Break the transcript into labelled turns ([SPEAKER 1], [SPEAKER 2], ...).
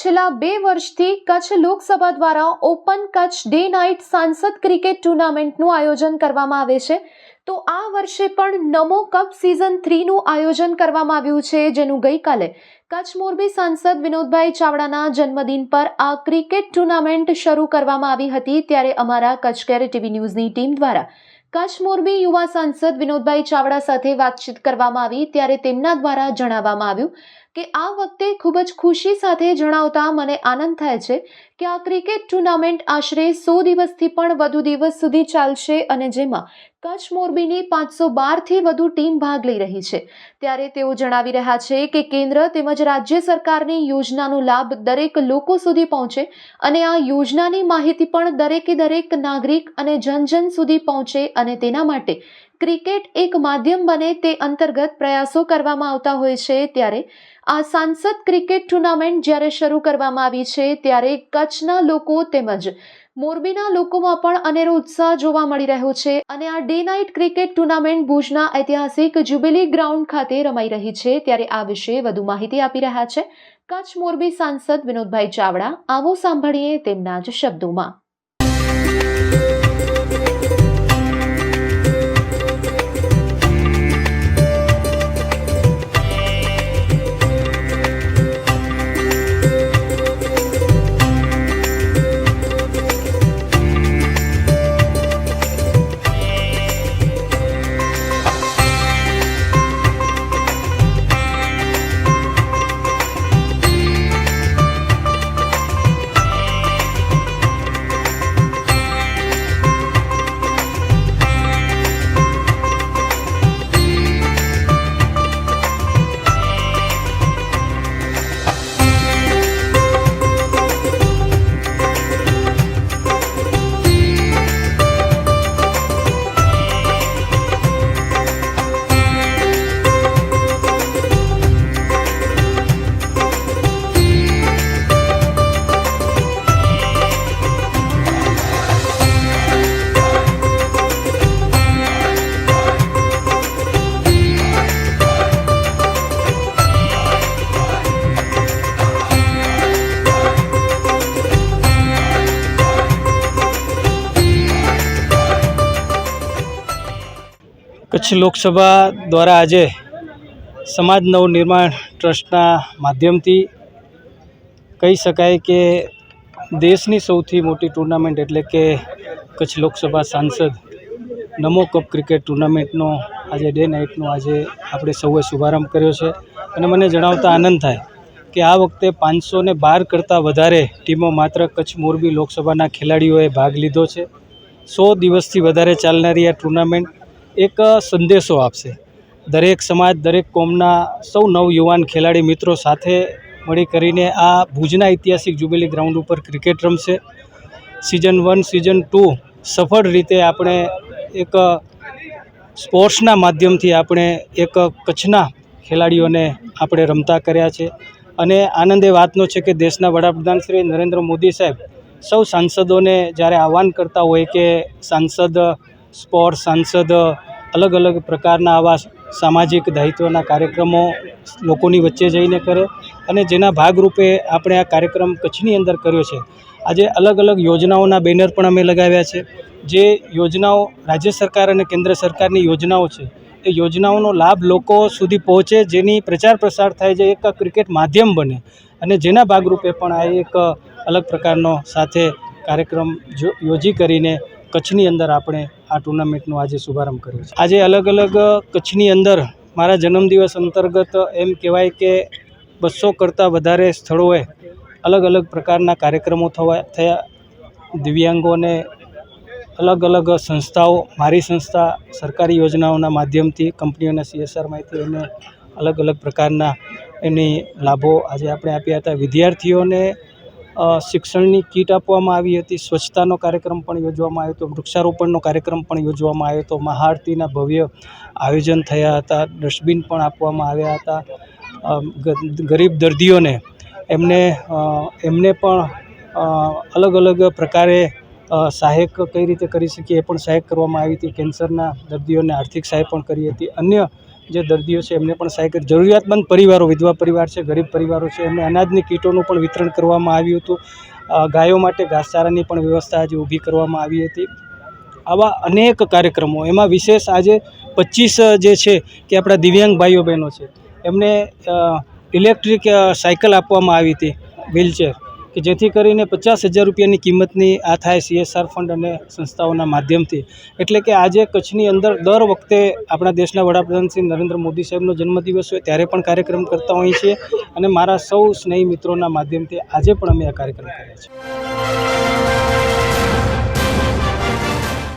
[SPEAKER 1] છેલ્લા બે વર્ષથી કચ્છ લોકસભા દ્વારા ઓપન કચ્છ ડે નાઇટ સાંસદ ક્રિકેટ ટુર્નામેન્ટનું આયોજન કરવામાં આવે છે. તો આ વર્ષે પણ નમો કપ સિઝન થ્રીનું આયોજન કરવામાં આવ્યું છે, જેનું ગઈકાલે કચ્છ મોરબી સાંસદ વિનોદભાઈ ચાવડાના જન્મદિન પર આ ક્રિકેટ ટુર્નામેન્ટ શરૂ કરવામાં આવી હતી, ત્યારે અમારા કચ્છ કેર ટીવી ન્યૂઝની ટીમ દ્વારા કચ્છ મોરબી યુવા સાંસદ વિનોદભાઈ ચાવડા સાથે વાતચીત કરવામાં આવી, ત્યારે તેમના દ્વારા જણાવવામાં આવ્યું કે આ વખતે ખૂબ જ ખુશી સાથે જણાવતા મને આનંદ થાય છે કે આ ક્રિકેટ ટુર્નામેન્ટ આશરે સો દિવસથી પણ વધુ દિવસ સુધી ચાલશે અને જેમાં કચ્છ મોરબીની પાંચસો બારથી વધુ ટીમ ભાગ લઈ રહી છે. ત્યારે તેઓ જણાવી રહ્યા છે કે કેન્દ્ર તેમજ રાજ્ય સરકારની યોજનાનો લાભ દરેક લોકો સુધી પહોંચે અને આ યોજનાની માહિતી પણ દરેકે દરેક નાગરિક અને જન જન સુધી પહોંચે અને તેના માટે ક્રિકેટ એક માધ્યમ બને તે અંતર્ગત પ્રયાસો કરવામાં આવતા હોય છે. ત્યારે આ સાંસદ ક્રિકેટ ટુર્નામેન્ટ જ્યારે શરૂ કરવામાં આવી છે, ત્યારે કચ્છના લોકો તેમજ મોરબીના લોકોમાં પણ અનેરો ઉત્સાહ જોવા મળી રહ્યો છે અને આ ડે નાઇટ ક્રિકેટ ટુર્નામેન્ટ ભુજના ઐતિહાસિક જ્યુબિલી ગ્રાઉન્ડ ખાતે રમાઈ રહી છે. ત્યારે આ વિશે વધુ માહિતી આપી રહ્યા છે કચ્છ મોરબી સાંસદ વિનોદભાઈ ચાવડા. આવો સાંભળીએ તેમના જ શબ્દોમાં.
[SPEAKER 2] કચ્છ લોકસભા દ્વારા આજે સમાજ નવનિર્માણ ટ્રસ્ટના માધ્યમથી કહી શકાય કે દેશની સૌથી મોટી ટુર્નામેન્ટ એટલે કે કચ્છ લોકસભા સાંસદ નમો કપ ક્રિકેટ ટુર્નામેન્ટનો આજે ડે નાઇટનો આજે આપણે સૌએ શુભારંભ કર્યો છે. અને મને જણાવતા આનંદ થાય કે આ વખતે પાંચસો ને બાર કરતાં વધારે ટીમો માત્ર કચ્છ મોરબી લોકસભાના ખેલાડીઓએ ભાગ લીધો છે. સો દિવસથી વધારે ચાલનારી આ ટુર્નામેન્ટ એક સંદેશો આપશે. દરેક સમાજ, દરેક કોમના સૌ નવયુવાન ખેલાડી મિત્રો સાથે મળી કરીને આ ભુજના ઐતિહાસિક જુબેલી ગ્રાઉન્ડ ઉપર ક્રિકેટ રમશે. સિઝન વન સિઝન ટુ સફળ રીતે આપણે એક સ્પોર્ટ્સના માધ્યમથી આપણે એક કચ્છના ખેલાડીઓને આપણે રમતા કર્યા છે. અને આનંદ એ વાતનો છે કે દેશના વડાપ્રધાન શ્રી નરેન્દ્ર મોદી સાહેબ સૌ સાંસદોને જ્યારે આહવાન કરતા હોય કે સાંસદ સ્પોર્ટ્સ સાંસદ, અલગ અલગ પ્રકારના આવા સામાજિક દાયિત્વના કાર્યક્રમો લોકોની વચ્ચે જઈને કરે અને જેના ભાગરૂપે આપણે આ કાર્યક્રમ કચ્છની અંદર કર્યો છે. આજે અલગ અલગ યોજનાઓના બેનર પણ અમે લગાવ્યા છે. જે યોજનાઓ રાજ્ય સરકાર અને કેન્દ્ર સરકારની યોજનાઓ છે, એ યોજનાઓનો લાભ લોકો સુધી પહોંચે, જેની પ્રચાર પ્રસાર થાય છે, એક ક્રિકેટ માધ્યમ બને અને જેના ભાગરૂપે પણ આ એક અલગ પ્રકારનો સાથે કાર્યક્રમ યોજી કરીને કચ્છની અંદર આપણે આ ટુર્નામેન્ટનો આજે શુભારંભ કર્યો છે. આજે અલગ અલગ કચ્છની અંદર મારા જન્મદિવસ અંતર્ગત એમ કહેવાય કે બસો કરતાં વધારે સ્થળોએ અલગ અલગ પ્રકારના કાર્યક્રમો થવા થયા. દિવ્યાંગોને અલગ અલગ સંસ્થાઓ, મારી સંસ્થા, સરકારી યોજનાઓના માધ્યમથી, કંપનીઓના સીએસઆરમાંથી એને અલગ અલગ પ્રકારના એની લાભો આજે આપણે આપ્યા હતા. વિદ્યાર્થીઓને શિક્ષણની કીટ આપવામાં આવી હતી, સ્વચ્છતાનો કાર્યક્રમ પણ યોજવામાં આવ્યો હતો, વૃક્ષારોપણનો કાર્યક્રમ પણ યોજવામાં આવ્યો હતો, મહાઆરતીના ભવ્ય આયોજન થયા હતા, ડસ્ટબિન પણ આપવામાં આવ્યા હતા. ગરીબ દર્દીઓને એમને એમને પણ અલગ અલગ પ્રકારે સહાયક કઈ રીતે કરી શકીએ એ પણ સહાયક કરવામાં આવી હતી. કેન્સરના દર્દીઓને આર્થિક સહાય પણ કરી હતી. અન્ય જે દર્દીઓ છે, એમને પણ સહાય કરી જરૂરિયાતમંદ પરિવારો, વિધવા પરિવાર છે, ગરીબ પરિવારો છે, એમને અનાજની કીટોનું પણ વિતરણ કરવામાં આવ્યું હતું. ગાયો માટે ઘાસચારાની પણ વ્યવસ્થા આજે ઊભી કરવામાં આવી હતી. આવા અનેક કાર્યક્રમો, એમાં વિશેષ આજે પચીસ જે છે કે આપણા દિવ્યાંગ ભાઈઓ બહેનો છે, એમને ઇલેક્ટ્રિક સાયકલ આપવામાં આવી હતી, વ્હીલચેર. કે જેથી કરીને પચાસ હજાર રૂપિયાની કિંમતની આ થાય સીએસઆર ફંડ અને સંસ્થાઓના માધ્યમથી. એટલે કે આજે કચ્છની અંદર દર વખતે આપણા દેશના વડાપ્રધાન શ્રી નરેન્દ્ર મોદી સાહેબનો જન્મદિવસ હોય ત્યારે પણ કાર્યક્રમ કરતા હોઈએ છીએ અને મારા સૌ સ્નેહી મિત્રોના માધ્યમથી આજે પણ અમે આ કાર્યક્રમ કર્યા છીએ.